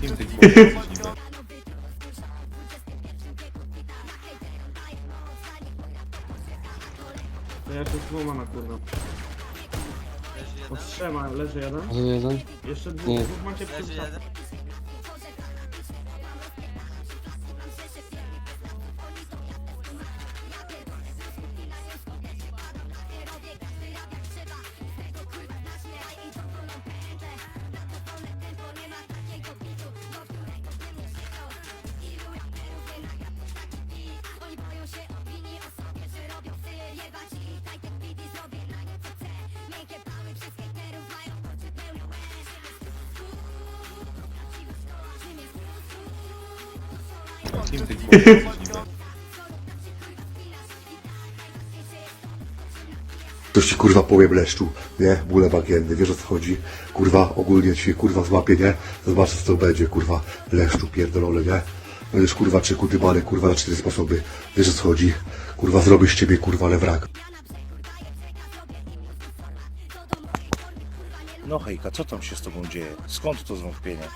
Kim ty kurwa? To ja jeszcze dwoma na kurwa. O strzema, leży jeden. Leży jeden. Jeszcze dwóch, Nie. dwóch macie przy Leży jeden. Kim? Ktoś ci kurwa powie leszczu, nie? Bóle bagienny, wiesz o co chodzi? Kurwa, ogólnie ci kurwa złapie, nie? Zobaczysz co będzie, kurwa, leszczu pierdolony, nie? Będziesz kurwa trzy kuty bary, kurwa na cztery sposoby. Wiesz o co chodzi? Kurwa zrobię z ciebie kurwa lewrak. No hejka, co tam się z tobą dzieje? Skąd to zwątpienie?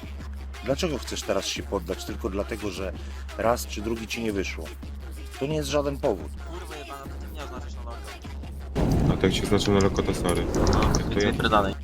Dlaczego chcesz teraz się poddać tylko dlatego, że raz czy drugi ci nie wyszło? To nie jest żaden powód. Kurwa jebana, to mnie oznaczasz na logo. A tak się znaczy na loko to sorry. No, to ja- to dalej.